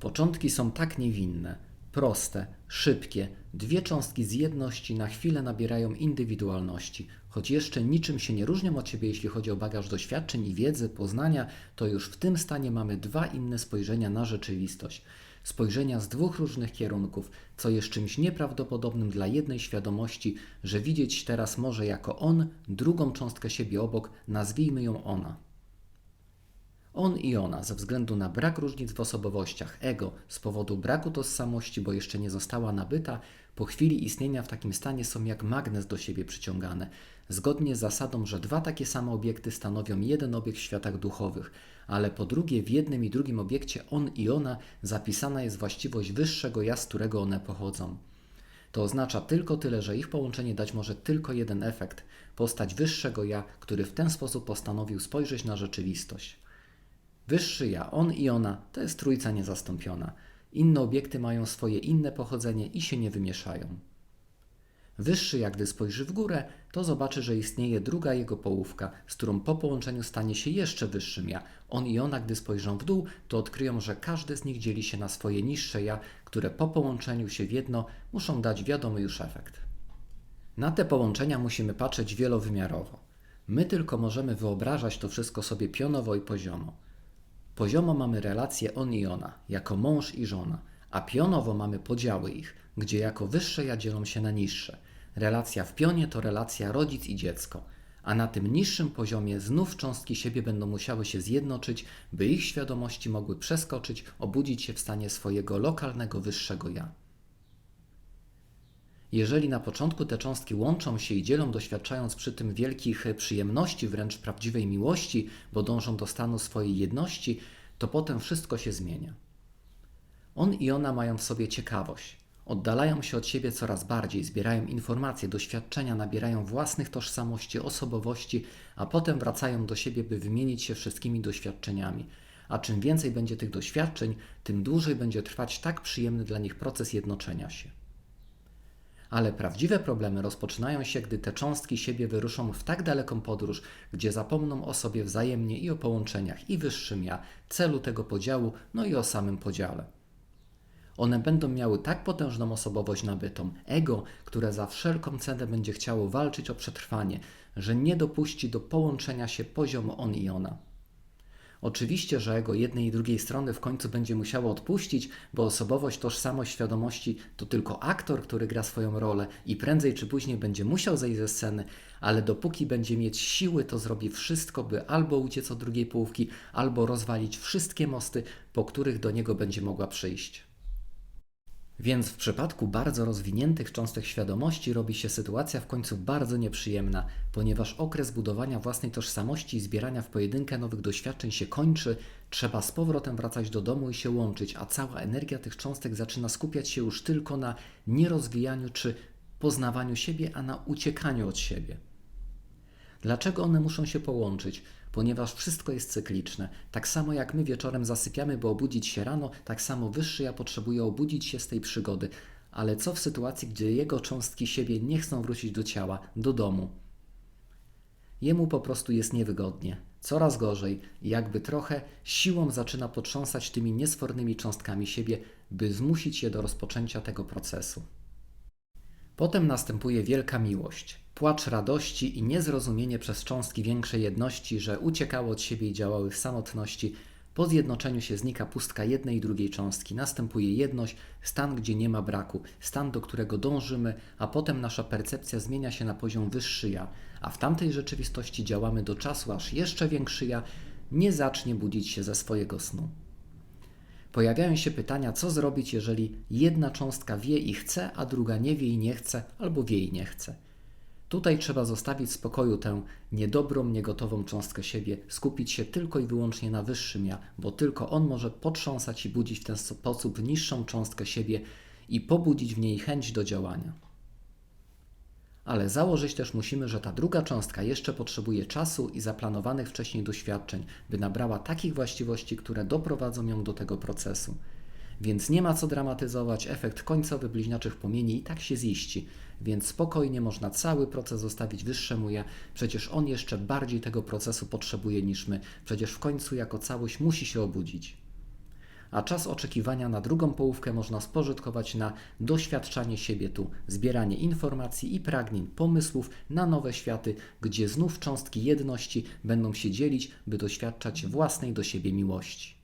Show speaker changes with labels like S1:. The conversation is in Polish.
S1: Początki są tak niewinne, proste, szybkie. Dwie cząstki z jedności na chwilę nabierają indywidualności. Choć jeszcze niczym się nie różnią od siebie, jeśli chodzi o bagaż doświadczeń i wiedzy, poznania, to już w tym stanie mamy dwa inne spojrzenia na rzeczywistość. Spojrzenia z dwóch różnych kierunków, co jest czymś nieprawdopodobnym dla jednej świadomości, że widzieć teraz może jako on drugą cząstkę siebie obok, nazwijmy ją ona. On i ona, ze względu na brak różnic w osobowościach, ego, z powodu braku tożsamości, bo jeszcze nie została nabyta, po chwili istnienia w takim stanie są jak magnes do siebie przyciągane, zgodnie z zasadą, że dwa takie same obiekty stanowią jeden obiekt w światach duchowych, ale po drugie w jednym i drugim obiekcie on i ona zapisana jest właściwość wyższego ja, z którego one pochodzą. To oznacza tylko tyle, że ich połączenie dać może tylko jeden efekt postać wyższego ja, który w ten sposób postanowił spojrzeć na rzeczywistość. Wyższy ja, on i ona, to jest trójca niezastąpiona. Inne obiekty mają swoje inne pochodzenie i się nie wymieszają. Wyższy ja, gdy spojrzy w górę, to zobaczy, że istnieje druga jego połówka, z którą po połączeniu stanie się jeszcze wyższym ja. On i ona, gdy spojrzą w dół, to odkryją, że każdy z nich dzieli się na swoje niższe ja, które po połączeniu się w jedno muszą dać wiadomy już efekt. Na te połączenia musimy patrzeć wielowymiarowo. My tylko możemy wyobrażać to wszystko sobie pionowo i poziomo. Poziomo mamy relacje on i ona, jako mąż i żona, a pionowo mamy podziały ich, gdzie jako wyższe ja dzielą się na niższe. Relacja w pionie to relacja rodzic i dziecko, a na tym niższym poziomie znów cząstki siebie będą musiały się zjednoczyć, by ich świadomości mogły przeskoczyć, obudzić się w stanie swojego lokalnego wyższego ja. Jeżeli na początku te cząstki łączą się i dzielą, doświadczając przy tym wielkich przyjemności, wręcz prawdziwej miłości, bo dążą do stanu swojej jedności, to potem wszystko się zmienia. On i ona mają w sobie ciekawość. Oddalają się od siebie coraz bardziej, zbierają informacje, doświadczenia, nabierają własnych tożsamości, osobowości, a potem wracają do siebie, by wymienić się wszystkimi doświadczeniami. A czym więcej będzie tych doświadczeń, tym dłużej będzie trwać tak przyjemny dla nich proces jednoczenia się. Ale prawdziwe problemy rozpoczynają się, gdy te cząstki siebie wyruszą w tak daleką podróż, gdzie zapomną o sobie wzajemnie i o połączeniach i wyższym ja, celu tego podziału, no i o samym podziale. One będą miały tak potężną osobowość nabytą, ego, które za wszelką cenę będzie chciało walczyć o przetrwanie, że nie dopuści do połączenia się poziomu on i ona. Oczywiście, że ego jednej i drugiej strony w końcu będzie musiało odpuścić, bo osobowość, tożsamość, świadomości to tylko aktor, który gra swoją rolę i prędzej czy później będzie musiał zejść ze sceny, ale dopóki będzie mieć siły, to zrobi wszystko, by albo uciec od drugiej połówki, albo rozwalić wszystkie mosty, po których do niego będzie mogła przyjść. Więc w przypadku bardzo rozwiniętych cząstek świadomości robi się sytuacja w końcu bardzo nieprzyjemna, ponieważ okres budowania własnej tożsamości i zbierania w pojedynkę nowych doświadczeń się kończy, trzeba z powrotem wracać do domu i się łączyć, a cała energia tych cząstek zaczyna skupiać się już tylko na nierozwijaniu czy poznawaniu siebie, a na uciekaniu od siebie. Dlaczego one muszą się połączyć? Ponieważ wszystko jest cykliczne. Tak samo jak my wieczorem zasypiamy, by obudzić się rano, tak samo wyższy ja potrzebuje obudzić się z tej przygody. Ale co w sytuacji, gdzie jego cząstki siebie nie chcą wrócić do ciała, do domu? Jemu po prostu jest niewygodnie, coraz gorzej jakby trochę siłą zaczyna potrząsać tymi niesfornymi cząstkami siebie, by zmusić je do rozpoczęcia tego procesu. Potem następuje wielka miłość, płacz radości i niezrozumienie przez cząstki większej jedności, że uciekały od siebie i działały w samotności. Po zjednoczeniu się znika pustka jednej i drugiej cząstki, następuje jedność, stan, gdzie nie ma braku, stan, do którego dążymy, a potem nasza percepcja zmienia się na poziom wyższy ja, a w tamtej rzeczywistości działamy do czasu, aż jeszcze większy ja nie zacznie budzić się ze swojego snu. Pojawiają się pytania, co zrobić, jeżeli jedna cząstka wie i chce, a druga nie wie i nie chce, albo wie i nie chce. Tutaj trzeba zostawić w spokoju tę niedobrą, niegotową cząstkę siebie, skupić się tylko i wyłącznie na wyższym ja, bo tylko on może potrząsać i budzić w ten sposób niższą cząstkę siebie i pobudzić w niej chęć do działania. Ale założyć też musimy, że ta druga cząstka jeszcze potrzebuje czasu i zaplanowanych wcześniej doświadczeń, by nabrała takich właściwości, które doprowadzą ją do tego procesu. Więc nie ma co dramatyzować, efekt końcowy bliźniaczych płomieni i tak się ziści, więc spokojnie można cały proces zostawić wyższemu ja, przecież on jeszcze bardziej tego procesu potrzebuje niż my, przecież w końcu jako całość musi się obudzić. A czas oczekiwania na drugą połówkę można spożytkować na doświadczanie siebie tu, zbieranie informacji i pragnień, pomysłów na nowe światy, gdzie znów cząstki jedności będą się dzielić, by doświadczać własnej do siebie miłości.